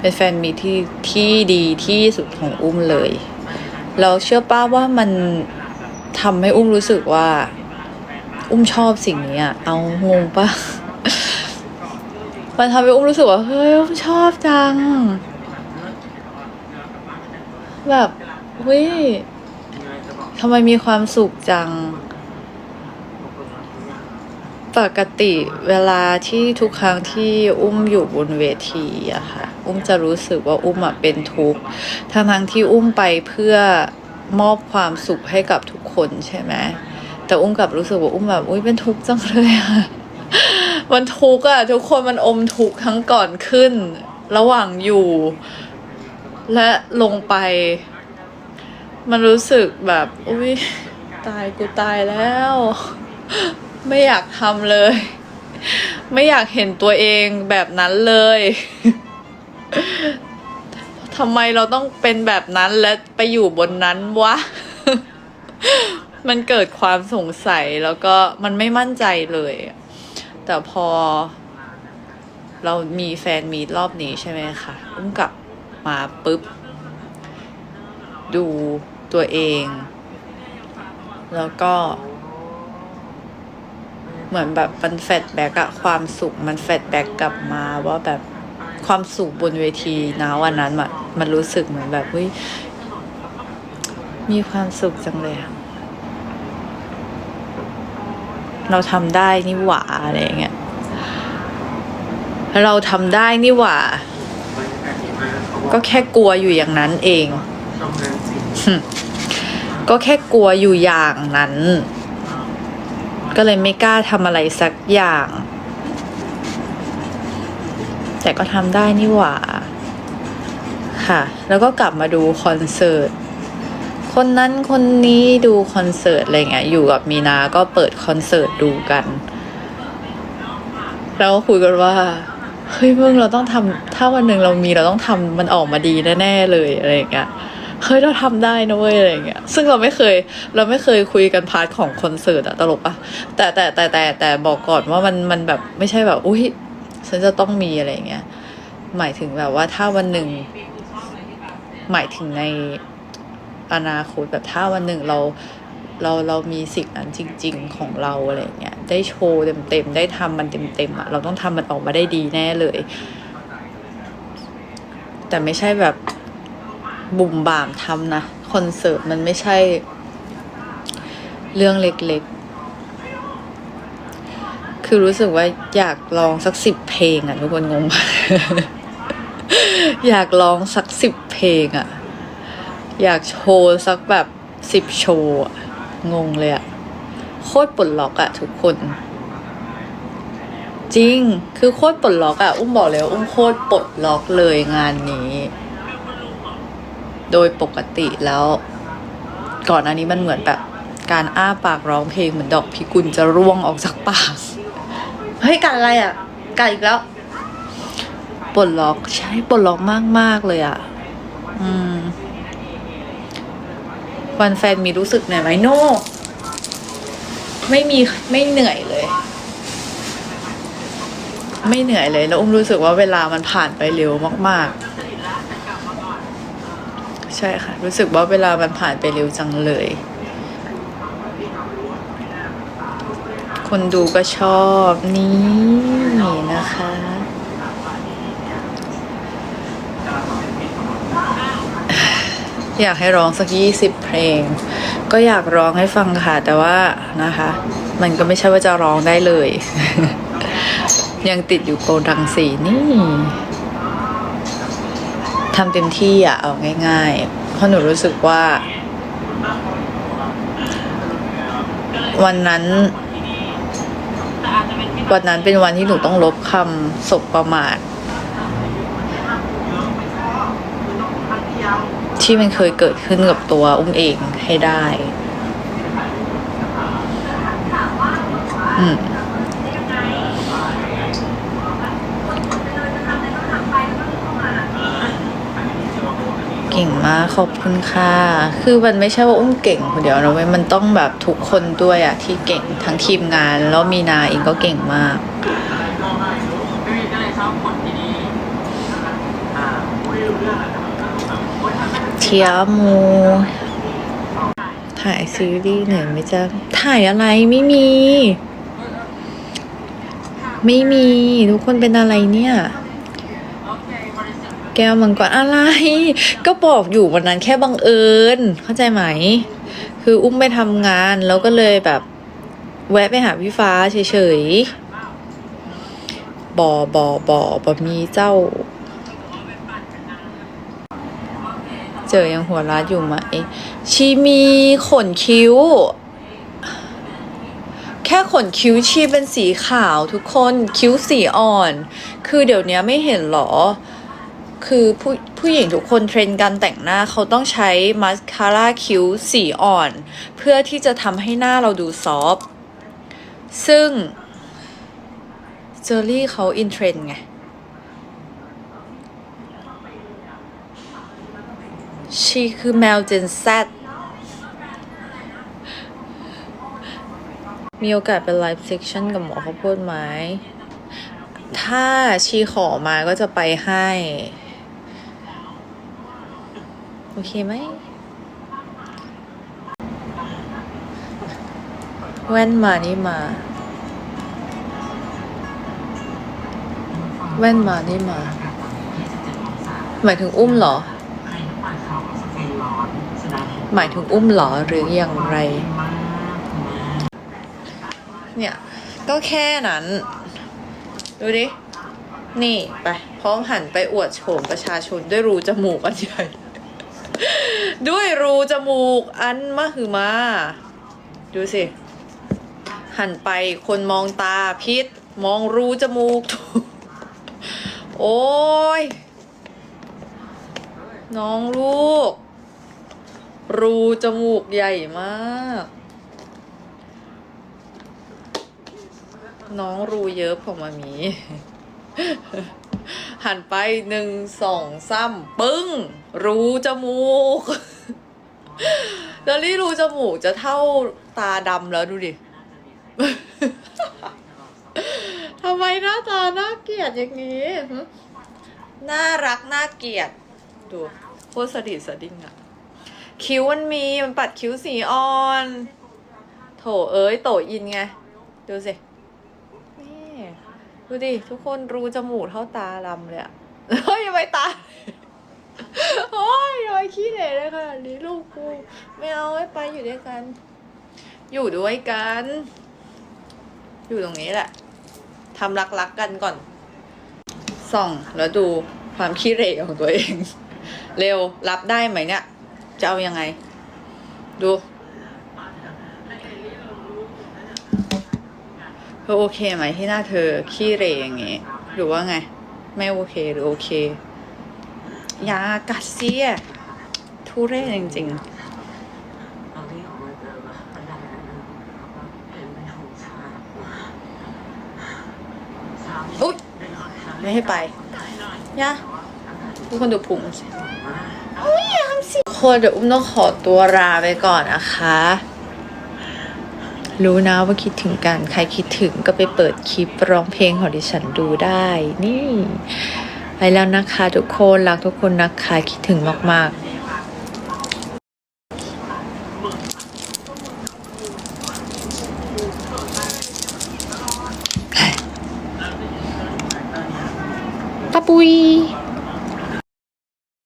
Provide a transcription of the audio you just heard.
เป็นแฟนมีที่ที่ดีที่สุดของอุ้มเลยแล้วเชื่อป้าว่ามันทำให้อุ้มรู้สึกว่า อุ้มชอบสิ่งนี้อะเอางงปะมันทำให้อุ้มรู้สึกว่าเฮ้ยอุ้มชอบจัง แบบเฮ้ยทำไมมีความสุขจัง ปกติเวลาที่ทุกครั้งที่อุ้มอยู่บนเวทีอะค่ะ อุ้มจะรู้สึกว่าอุ้มอะเป็นทุกข์ทั้งทั้งๆที่อุ้มไปเพื่อมอบความสุขให้กับทุกคนใช่ไหมแต่อุ้มกลับรู้สึกว่าอุ้มแบบอุ้ยเป็นทุกข์จังเลยอะมันทุกข์อะทุกคนมันอมทุกข์ทั้งก่อนขึ้น ระหว่างอยู่ และลงไป มันรู้สึกแบบอุ้ยตายกูตายแล้ว ไม่อยากทำเลย ไม่อยากเห็นตัวเองแบบนั้นเลย ทำไมเราต้องเป็นแบบนั้นและไปอยู่บนนั้นวะ มันเกิดความสงสัยแล้วก็มันไม่มั่นใจเลย แต่พอ เรามีแฟนมีรอบนี้ใช่ไหมคะอุ้มกลับมาปุ๊บ ดูตัวเอง แล้วก็ เหมือนแบบมันแฟลชแบ็กอะความสุขมันแฟลชแบ็กกลับมาว่าแบบ ความสุขบนเวทีนะวันนั้นมันมันรู้สึกเหมือนแบบเฮ้ยมีความสุขจังเลยอะเราทำได้นี่หว่าอะไรเงี้ยเราทำได้นี่หว่า ก็แค่กลัวอยู่อย่างนั้นเอง ก็แค่กลัวอยู่อย่างนั้น ก็เลยไม่กล้าทำอะไรสักอย่าง แต่ก็ทำได้นี่หว่า ค่ะ แล้วก็กลับมาดูคอนเสิร์ต คนนั้นคนนี้ดูคอนเสิร์ตอะไรเงี้ย อยู่กับมีนาก็เปิดคอนเสิร์ตดูกันแล้วก็คุยกันว่า เฮ้ยมึงเราต้องทำถ้าวันหนึ่งเรามีเราต้องทำมันออกมาดีแน่ๆเลยอะไรเงี้ยเฮ้ยเราทำได้นะเว้ยอะไรเงี้ย ซึ่งเราไม่เคยเราไม่เคยคุยกันพาร์ทของคอนเสิร์ตอะตลกปะแต่แต่แต่แต่แต่บอกก่อนว่ามันมันแบบไม่ใช่แบบอุ้ย ฉันจะต้องมีอะไรเงี้ยหมายถึงแบบว่าถ้าวันหนึ่ง หมายถึงในอนาคตแบบถ้าวันหนึ่งเราเราเรามีสิ่งนั้นจริง ๆ ของเราอะไรเงี้ยได้โชว์เต็มๆได้ทำมันเต็มๆอะเราต้องทำมันออกมาได้ดีแน่เลย แต่ไม่ใช่แบบบุ่มบ่ามทำนะคอนเสิร์ตมันไม่ใช่เรื่องเล็กๆ คือรู้สึกว่าอยากลองสักสิบเพลงอะทุกคนงง อยากลองสักสิบเพลงอะอยากโชว์สักแบบสิบโชว์อะงงเลยอะโคตรปลดล็อกอะทุกคน จริงคือโคตรปลดล็อกอะอุ้มบอกเลยว่าอุ้มโคตรปลดล็อกเลยงานนี้ โดยปกติแล้ว ก่อนอันนี้มันเหมือนแบบการอ้าปากร้องเพลงเหมือนดอกพิกุลจะร่วงออกจากปาก เฮ้ยกัดอะไรอะกัดอีกแล้วปลดล็อกใช่ปลดล็อกมากมากเลยอะ อืม วันแฟนมีรู้สึกเหนื่อยไหมโนไม่มีไม่เหนื่อยเลย ไม่เหนื่อยเลย แล้วอุ้มรู้สึกว่าเวลามันผ่านไปเร็วมาก ๆ ใช่ค่ะ รู้สึกว่าเวลามันผ่านไปเร็วจังเลย คนดูก็ชอบนี่นะคะ อยากให้ร้องสักยี่สิบเพลง ก็อยากร้องให้ฟังค่ะ แต่ว่านะคะ มันก็ไม่ใช่ว่าจะร้องได้เลย ยังติดอยู่โกดังสีนี่ทำเต็มที่อะเอาง่าย ๆ เพราะหนูรู้สึกว่าวันนั้น วันนั้นเป็นวันที่หนูต้องลบคำสบประมาทที่มันเคยเกิดขึ้นกับตัวอุ้มเองให้ได้ อืม เก่งมากขอบคุณค่ะ คือมันไม่ใช่ว่าอุ้มเก่งคนเดียวนะเว้ยมันต้องแบบทุกคนด้วยอะที่เก่งทั้งทีมงาน แล้วมีนาเองก็เก่งมากเทียมูถ่ายซีรีส์หน่อยไหมจ๊ะถ่ายอะไรไม่มี ไม่มี ทุกคนเป็นอะไรเนี่ย แก้วมังกรอะไร ก็บอกอยู่วันนั้นแค่บังเอิญเข้าใจไหม คืออุ้มไปทำงานแล้วก็เลยแบบ แวะไปหาพี่ฟ้าเฉยๆบอบอบอบอมีเจ้า เจอยังหัวร้านอยู่ไหม ชีมีขนคิ้ว แค่ขนคิ้วชีเป็นสีขาวทุกคนคิ้วสีอ่อน คือเดี๋ยวนี้ไม่เห็นหรอ คือผู้ผู้หญิงทุกคนเทรนด์การแต่งหน้าเขาต้องใช้มาสคาร่าคิ้วสีอ่อน เพื่อที่จะทำให้หน้าเราดูซอฟซึ่งเจอรี่เขาอินเทรนด์ไง ชีคือแมวเจนแซดมีโอกาสเป็นไลฟ์เซ c ชันกับหมอเขาพูดไหม ถ้าชีขอมาก็จะไปให้ อเคไหมแว่นมานี่มา แว่นมานี่มา หมายถึงอุ้มเหรอ หมายถึงอุ้มเหรอหรืออย่างไร เนี่ย ก็แค่นั้น ดูดิ นี่ไปพร้อมหันไปอวดโฉมประชาชนด้วยรูจมูกอันใหญ่ ด้วยรูจมูกอันมหึมา ดูสิ หันไปคนมองตาพิษ มองรูจมูก โอ้ย น้องลูก รูจมูกใหญ่มาก น้องรูเยอะของมามี หันไปหนึ่งสองสามปึ้ง รูจมูก แล้วนี่รูจมูกจะเท่าตาดำแล้วดูดิ ทำไมหน้าตาน่าเกลียดอย่างนี้ น่ารักน่าเกลียด ดูโคตรสดิดสดิ้งอะคิ้วมันมีมันปัดคิ้วสีอ่อน โถเอ้ยโตอินไง ดูสิ นี่ ดูดิ ทุกคนรูจมูกเท่าตาดำเลยอะเฮ้ยยังไม่ตา โอ้ยทำไมขี้เหร่เลยขนาดนี้ลูกกูไม่เอาไม่ไปอยู่ด้วยกัน อยู่ด้วยกัน อยู่ตรงนี้แหละทำรักๆกันก่อน ส่อง แล้วดูความขี้เหร่ของตัวเอง เร็วรับได้ไหมเนี่ย จะเอายังไง ดูเธ อโอเคไหมที่หน้าเธอขี้เหร่อย่างงี้หรือว่าไง ไม่โอเคหรือโอเคอยากัดเสียทุเรศจริงเราที่ออกมาเจอแบบบรรดานั้นเห็นเป็นของชาชาๆอุ๊ยไม่ให้ไปยะทุกคนดูพุงสิอุ้ยทำสิคนเดี๋ยวอุ้มต้องขอตัวลาไปก่อนนะคะ รู้นะว่าคิดถึงกัน ใครคิดถึงก็ไปเปิดคลิปร้องเพลงของดิฉันดูได้ นี่ ไปแล้วนะคะทุกคน รักทุกคนนะคะ คิดถึงมาก ๆ